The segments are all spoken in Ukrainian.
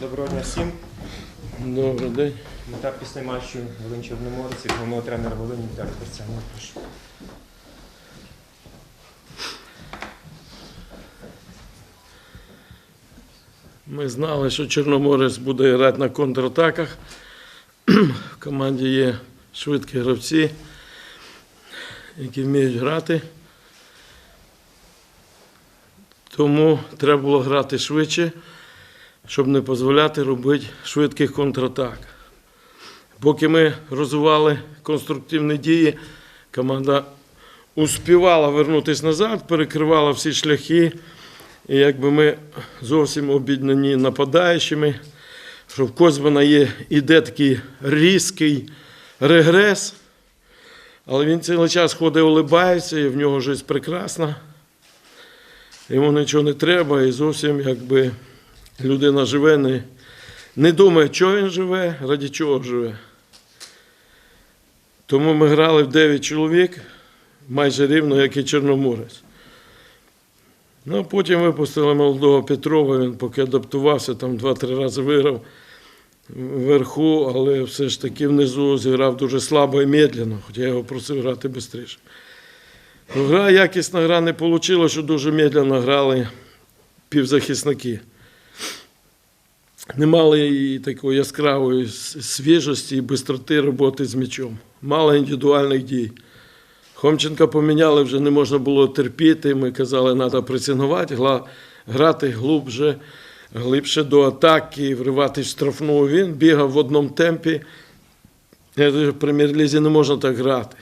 Доброго дня всім. Добрий день. Мета після матчу Волинь Чорноморець, головного тренера Волині Віталія Перцяна. Прошу. Ми знали, що Чорноморець буде грати на контратаках. В команді є швидкі гравці, які вміють грати. Тому треба було грати швидше, щоб не дозволяти робити швидких контратак. Поки ми розвивали конструктивні дії, команда успівала вернутися назад, перекривала всі шляхи. І якби ми зовсім обіднані нападаючими, що в Козьмана є іде такий різкий регрес, але він цілий час ходить, улибається, і в нього життя прекрасна. Йому нічого не треба, і зовсім якби людина живе, не, не думає, чого він живе, раді чого живе. Тому ми грали в 9 чоловік, майже рівно, як і Чорноморець. Ну, а потім випустили молодого Петрова, він поки адаптувався, там два-три рази виграв вверху, але все ж таки внизу зіграв дуже слабо і медленно, хоча я його просив грати швидше. Ну, Гра, якісна гра не вийшла, що дуже медленно грали півзахисники. Не мали такої яскравої свіжості і бистроти роботи з м'ячом. Мало індивідуальних дій. Хомченка поміняли, вже не можна було терпіти. Ми казали, треба пресингувати, грати глубже, глибше до атаки, вривати в штрафну. Він бігав в одному темпі. Я кажу, в прем'єр-лізі не можна так грати.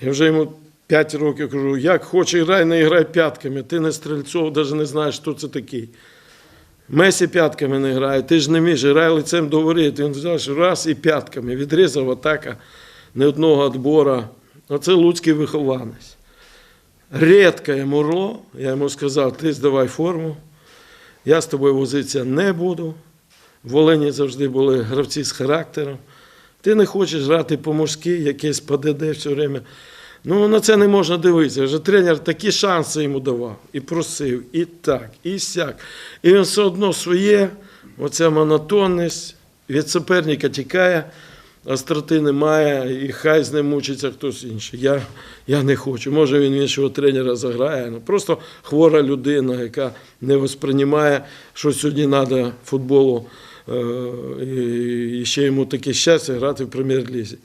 Я вже йому 5 років кажу, як хоче грай, не грай п'ятками. Ти не стрільцов, навіть не знаєш, хто це такий. Месі п'ятками не грає, ти ж не вмієш, грай лицем до воріт. Він взяв раз і п'ятками. Відрізав атака не одного відбора. Оце луцький вихованець. Рідке мурло, я йому сказав, ти здавай форму, я з тобою возитися не буду. В Волині завжди були гравці з характером. Ти не хочеш грати по-мужськи, якесь ПДД все время. Ну, на це не можна дивитися. Вже тренер такі шанси йому давав. І просив, і так, і сяк. І він все одно своє, оця монотонність від суперника тікає, остроти немає, і хай з ним мучиться хтось інший. Я, я не хочу. Може він іншого тренера заграє. Ну, просто хвора людина, яка не восприймає, що сьогодні треба футболу. е, І, і ще йому таке щастя грати в прем'єр-лізі.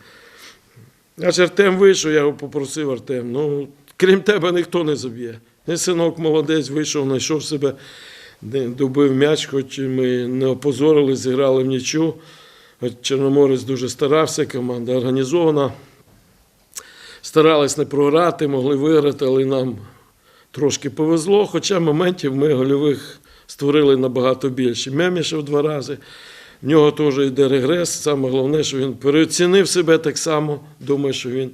Аж Артем вийшов, я його попросив Артем. Ну, крім тебе ніхто не заб'є. Синок молодець вийшов, знайшов себе, добив м'яч, хоч ми не опозорили, зіграли в нічу. Чорноморець дуже старався, команда організована. Старались не програти, могли виграти, але нам трошки повезло. Хоча моментів ми гольових створили набагато більше. Мемішев два рази. В нього теж йде регрес. Саме головне, що він переоцінив себе так само. Думає, що він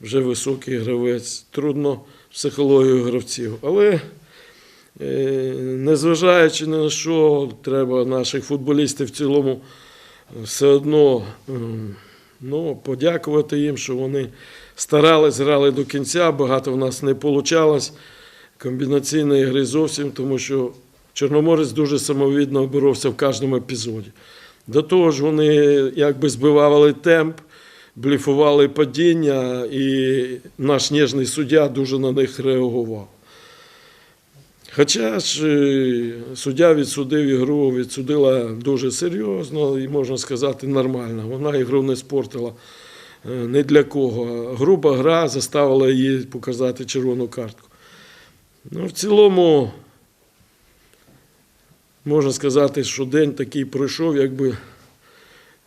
вже високий гравець. Трудно психологію гравців. Але е, незважаючи на що, треба наших футболістів в цілому все одно ну, подякувати їм, що вони старались, грали до кінця. Багато в нас не вийшло. Комбінаційної гри зовсім, тому що Чорноморець дуже самовідно боровся в кожному епізоді. До того ж, вони якби збивали темп, бліфували падіння, і наш ніжний суддя дуже на них реагував. Хоча ж е, суддя відсудив ігру, відсудила дуже серйозно і, можна сказати, нормально. Вона ігру не спортила е, ні для кого. Груба гра заставила її показати червону картку. Ну, в цілому, можна сказати, що день такий пройшов, якби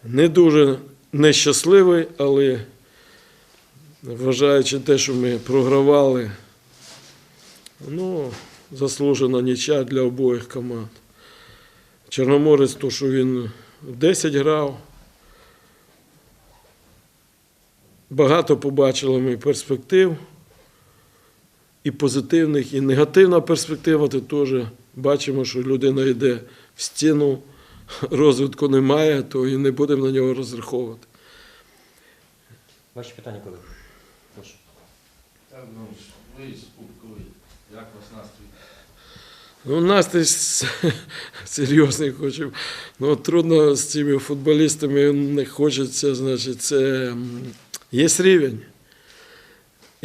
не дуже нещасливий, але вважаючи те, що ми програвали, ну, заслужена нічя для обох команд. Чорноморець, то, що він в 10 грав. Багато побачили ми перспектив і позитивних, і негативна перспектива, то теж бачимо, що людина йде в стіну, розвитку немає, то і не будемо на нього розраховувати. Ваші питання, коли? Прошу. Ну ви як у вас настрій? Ну, у нас десь серйозний хочу. Ну, трудно з цими футболістами не хочеться, значить, це є рівень.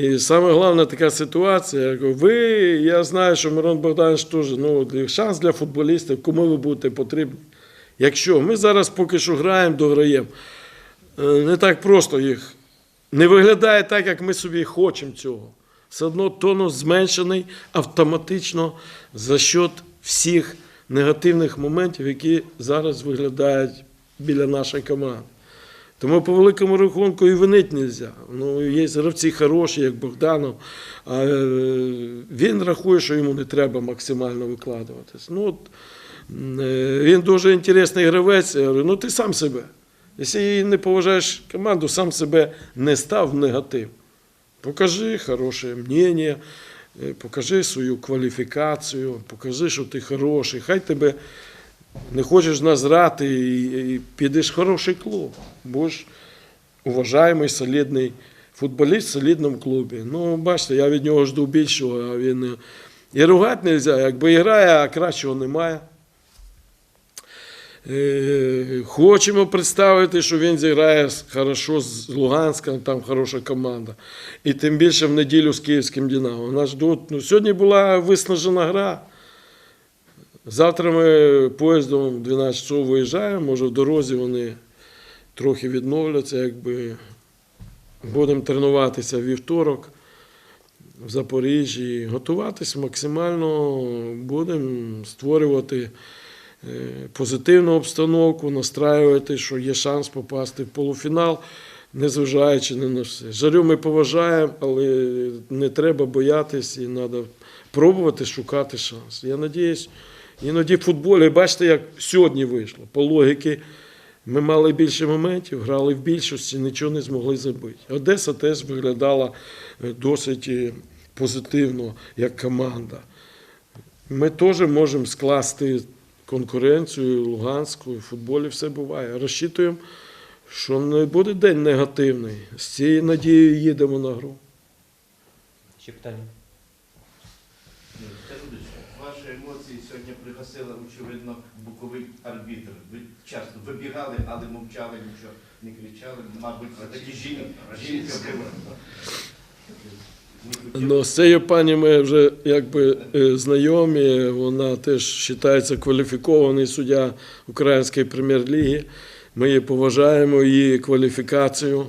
І саме головна така ситуація, я кажу, ви, я знаю, що Мирон Богданович теж ну, шанс для футболістів, кому ви будете потрібні. Якщо ми зараз поки що граємо, дограємо, е, не так просто їх. Не виглядає так, як ми собі хочемо цього. Все одно тонус зменшений автоматично за счет всіх негативних моментів, які зараз виглядають біля нашої команди. Тому по великому рахунку і винити не можна. Ну, є гравці хороші, як Богданов. А е, він рахує, що йому не треба максимально викладуватись. Ну, от, е, він дуже інтересний гравець. Я говорю, ну ти сам себе. Якщо не поважаєш команду, сам себе не став в негатив. Покажи хороше мнення, е, покажи свою кваліфікацію, покажи, що ти хороший. Хай тебе не хочеш нас грати і, підеш в хороший клуб. Будеш уважаємий, солідний футболіст в солідному клубі. Ну, бачите, я від нього жду більшого, а він. е, І ругати не можна, якби грає, а кращого немає. Е, Хочемо представити, що він зіграє хорошо з Луганська, там хороша команда. І тим більше в неділю з київським Динамо. Нас ждуть. Ну, сьогодні була виснажена гра. Завтра ми поїздом 12 часов виїжджаємо, може в дорозі вони трохи відновляться, якби будемо тренуватися вівторок в Запоріжжі, готуватись максимально, будемо створювати е, позитивну обстановку, настраювати, що є шанс попасти в полуфінал, незважаючи на все. Жарю ми поважаємо, але не треба боятись і треба пробувати шукати шанс. Я надіюсь, іноді в футболі, бачите, як сьогодні вийшло. По логіки, ми мали більше моментів, грали в більшості, нічого не змогли забити. Одеса теж виглядала е, досить е, позитивно як команда. Ми теж можемо скласти конкуренцію Луганську, в футболі все буває. Розчитуємо, що не буде день негативний. З цією надією їдемо на гру. Ще питання. Скажіть, ваші емоції сьогодні очевидно, боковий арбітр. Ви часто вибігали, але мовчали, нічого не кричали. Мабуть, такі жінка, жінка була. Ну, з цією пані ми вже якби е, знайомі. Вона теж вважається кваліфікований суддя Української прем'єр-ліги. Ми її поважаємо, її кваліфікацію.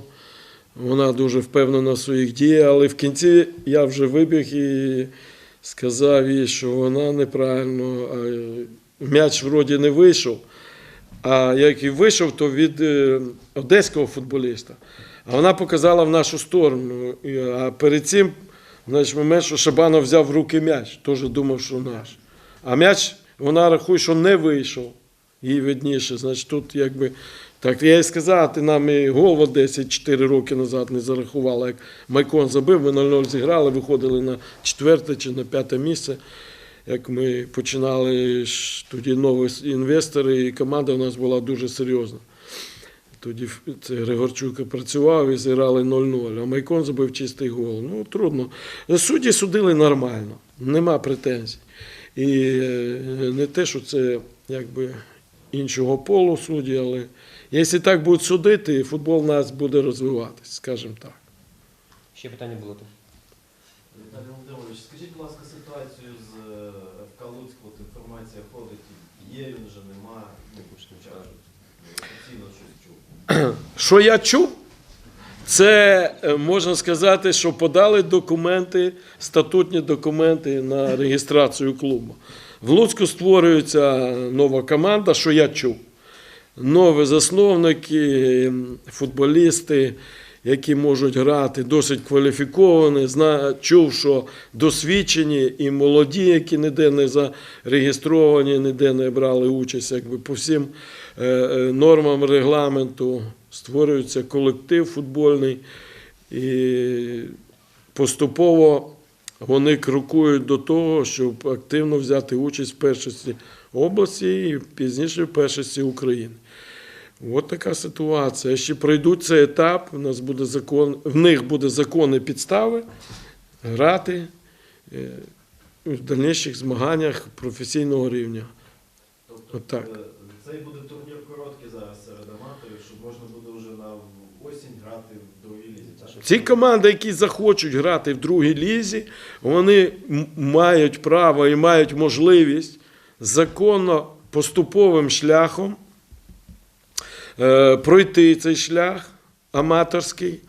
Вона дуже впевнена в своїх діях, але в кінці я вже вибіг і сказав їй, що вона неправильно. М'яч вроді не вийшов. А як і вийшов, то від е, одеського футболіста. А вона показала в нашу сторону. А перед цим, значить, момент, що Шабанов взяв в руки м'яч, теж думав, що наш. А м'яч вона рахує, що не вийшов. Їй видніше. Значить, тут якби. Так я їй сказав, ти нам і гол в Одесі 4 роки назад не зарахувала. Як Майкон забив, ми 0-0 зіграли, виходили на четверте чи на п'яте місце. Як ми починали тоді нові інвестори, і команда у нас була дуже серйозна. Тоді це Григорчук працював і зіграли 0-0, а Майкон забив чистий гол. Ну, трудно. Судді судили нормально, нема претензій. І е, не те, що це якби іншого полу судді, але якщо так будуть судити, футбол у нас буде розвиватися, скажімо так. Ще питання було тут. Віталій Володимирович, скажіть, будь ласка, ситуацію з е, ФК Луцьк, от інформація ходить, є він вже, нема, ну, офіційно щось чув. Що я чув? Це е, можна сказати, що подали документи, статутні документи на реєстрацію клубу. В Луцьку створюється нова команда, що я чув. Нові засновники, футболісти, які можуть грати, досить кваліфіковані. Чув, що досвідчені і молоді, які ніде не зареєстровані, ніде не брали участь, якби по всім е, е, нормам регламенту створюється колектив футбольний, і поступово вони крокують до того, щоб активно взяти участь в першості області і пізніше в першості України. От така ситуація. Якщо пройдуть цей етап, у нас буде закон, в них буде законні підстави грати. Е, в дальніших змаганнях професійного рівня. Тобто Отак. е, цей буде турнір короткий зараз серед аматорів, щоб можна буде вже на осінь грати в другій лізі. Ці команди, які захочуть грати в другій лізі, вони мають право і мають можливість законно поступовим шляхом е, пройти цей шлях аматорський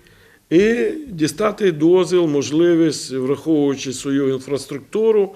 і дістати дозвіл, можливість, враховуючи свою інфраструктуру,